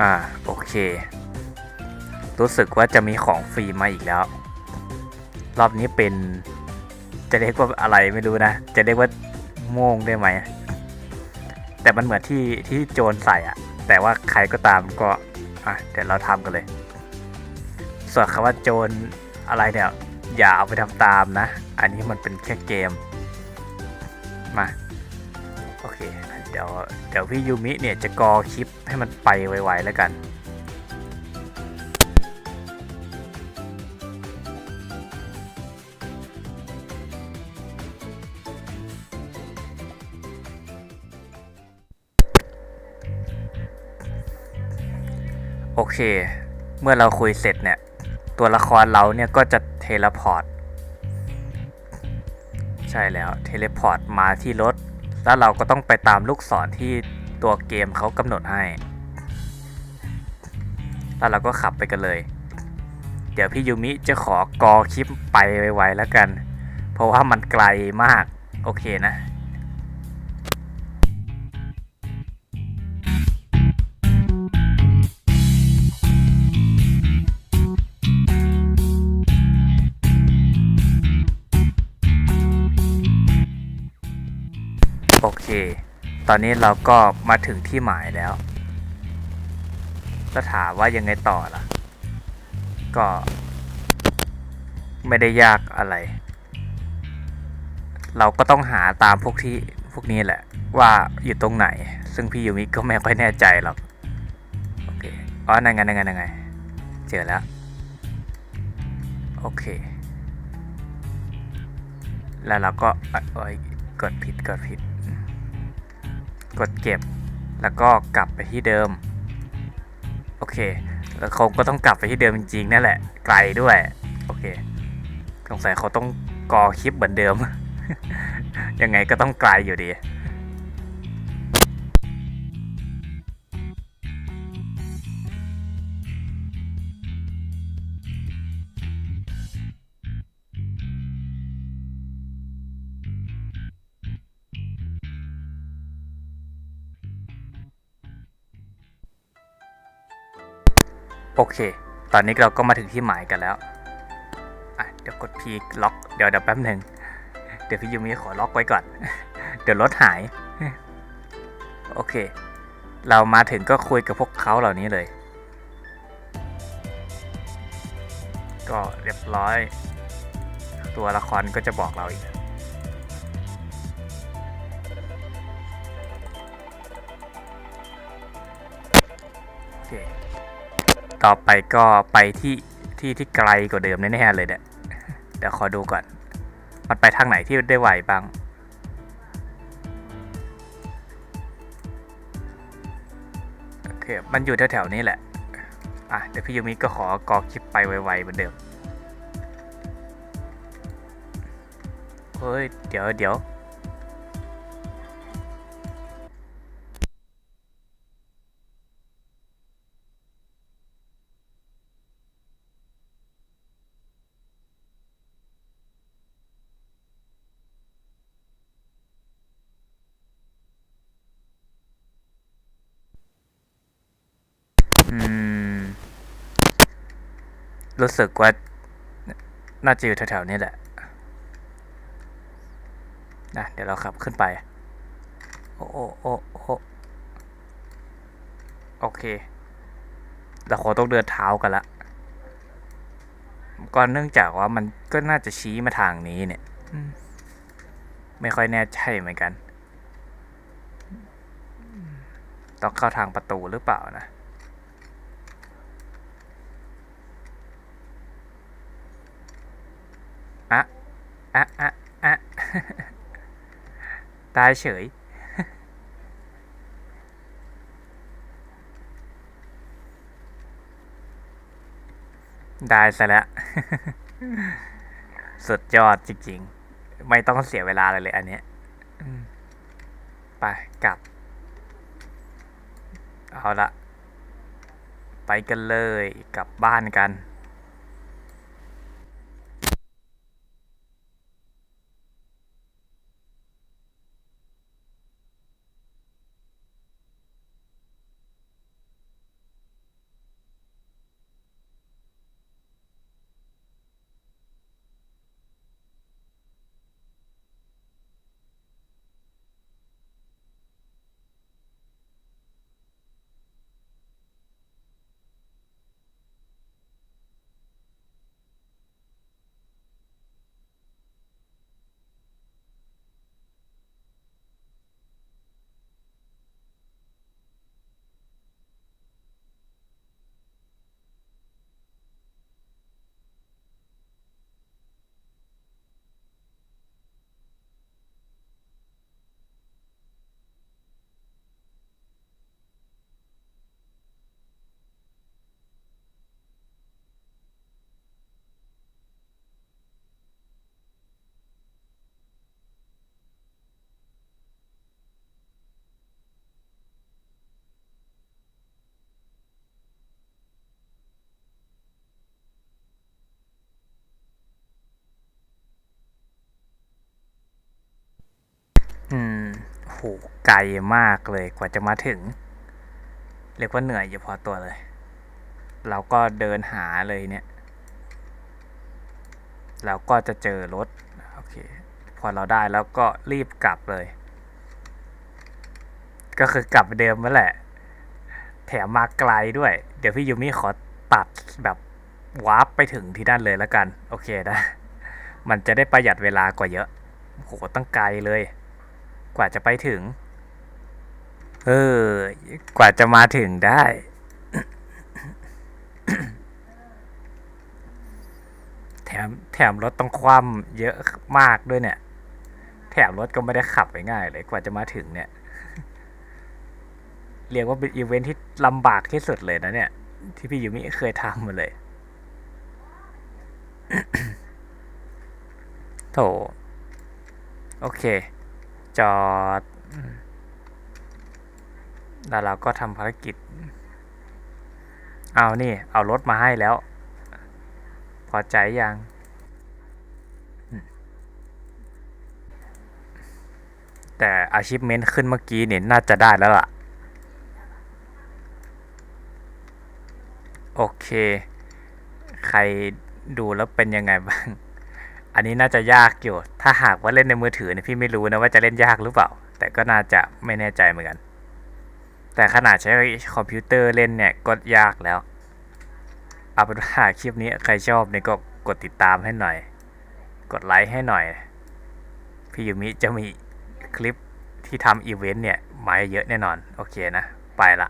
อ่า โอเค รู้สึกว่าจะมีของฟรีมาอีกแล้ว รอบนี้เป็น จะเรียกว่าอะไรไม่รู้นะ จะเรียกว่าโม่งได้ไหม แต่มันเหมือนที่ที่โจรใส่อะแต่ว่าใครก็ตามก็ อะ เดี๋ยวเราทำกันเลย ส่วนคำว่าโจรอะไรเนี่ย อย่าเอาไปทำตามนะ อันนี้มันเป็นแค่เกม มา โอเค เดี๋ยวเดี๋ยวพี่ยูมิเนี่ยจะกอคลิปให้มันไปไวๆแล้วกันโอเค เมื่อเราคุยเสร็จเนี่ย ตัวละครเราเนี่ยก็จะเทเลพอร์ต ใช่แล้ว เทเลพอร์ตมาที่รถ แล้วเราก็ต้องไปตามลูกศรที่ตัวเกมเขากำหนดให้ แล้วเราก็ขับไปกันเลย เดี๋ยวพี่ยูมิจะขอกอคลิปไปไวๆแล้วกัน เพราะว่ามันไกลมาก โอเคนะ เค ตอนนี้เราก็มาถึงที่หมายแล้วแล้วถามว่ายังไงต่อล่ะ ก็ ไม่ได้ยากอะไร เราก็ต้องหาตามพวกที่พวกนี้แหละ ว่าอยู่ตรงไหน ซึ่งพี่ยูมิก็ไม่ค่อยแน่ใจหรอก โอเค อ๋อ นั่นไงนั่นไงนั่นไง เจอแล้ว โอเค แล้วเราก็เอ้ยกดผิดกดผิด กดเก็บ แล้วก็กลับไปที่เดิม โอเค แล้วคงก็ต้องกลับไปที่เดิมจริงๆนั่นแหละ ไกลด้วย โอเค สงสัยเขาต้องกอคลิปเหมือนเดิม ยังไงก็ต้องไกลอยู่ดี โอเค ตอนนี้เราก็มาถึงที่หมายกันแล้วอะเดี๋ยวกด P ล็อก เดี๋ยวเดี๋ยวแป๊บหนึ่ง เดี๋ยวพี่ยูมิขอล็อกไว้ก่อน เดี๋ยวรถหาย โอเค เรามาถึงก็คุยกับพวกเขาเหล่านี้เลย ก็เรียบร้อย ตัวละครก็จะบอกเราอีก ต่อไปก็ไปที่ที่ที่ไกลกว่าเดิมแน่ๆเลยเนี่ยเดี๋ยวขอดูก่อน มันไปทางไหนที่ได้ไหวบ้าง โอเค มันอยู่แถวๆนี้แหละ อะ เดี๋ยวพี่ยูมิก็ขอกอคลิปไปไวๆเหมือนเดิม เฮ้ย เดี๋ยวเดี๋ยว รู้สึกว่า น่าจะอยู่แถวๆนี้แหละนะเดี๋ยวเราขับขึ้นไป โอ้โอ้โอ้โอ้โอเค เราคงต้องเดินเท้ากันละก็เนื่องจากว่ามันก็น่าจะชี้มาทางนี้เนี่ย ไม่ค่อยแน่ใจเหมือนกัน ต้องเข้าทางประตูหรือเปล่านะอะอะอะ ตายเฉย ได้ซะแล้ว สุดยอดจริงๆ ไม่ต้องเสียเวลาเลยเลยอันเนี้ยไปกลับ เอาละไปกันเลยกลับบ้านกัน อืมโหไกลมากเลยกว่าจะมาถึง เรียกว่าเหนื่อยอยู่พอตัวเลย เราก็เดินหาเลยเนี่ย เราก็จะเจอรถ โอเค พอเราได้แล้วก็รีบกลับเลย ก็คือกลับเดิมนั่นแหละ แถมมาไกลด้วย เดี๋ยวพี่ยูมิขอตัดแบบวาร์ปไปถึงที่ด้านเลยแล้วกัน โอเคนะ มันจะได้ประหยัดเวลากว่าเยอะโหตั้งไกลเลย กว่าจะไปถึง เออ กว่าจะมาถึงได้ แถมแถมรถต้องคว่ำเยอะมากด้วยเนี่ย แถมรถก็ไม่ได้ขับไปง่ายเลยกว่าจะมาถึงเนี่ย เรียกว่าเป็นอีเวนท์ที่ลำบากที่สุดเลยนะเนี่ย ที่พี่ยูมิเคยทำมาเลยโถโอเค จอด แล้วเราก็ทำภารกิจ เอานี่ เอารถมาให้แล้ว พอใจยัง แต่ achievement ขึ้นเมื่อกี้เนี่ยน่าจะได้แล้วล่ะ โอเค ใครดูแล้วเป็นยังไงบ้าง อันนี้น่าจะยากอยู่ ถ้าหากว่าเล่นในมือถือเนี่ยพี่ไม่รู้นะว่าจะเล่นยากหรือเปล่า แต่ก็น่าจะไม่แน่ใจเหมือนกัน แต่ขนาดใช้คอมพิวเตอร์เล่นเนี่ยก็ยากแล้ว เอาเป็นว่าคลิปนี้ใครชอบเนี่ยก็กดติดตามให้หน่อย กดไลค์ให้หน่อย พี่ยูมิจะมีคลิปที่ทำอีเวนต์เนี่ยมาเยอะแน่นอน โอเคนะ ไปละ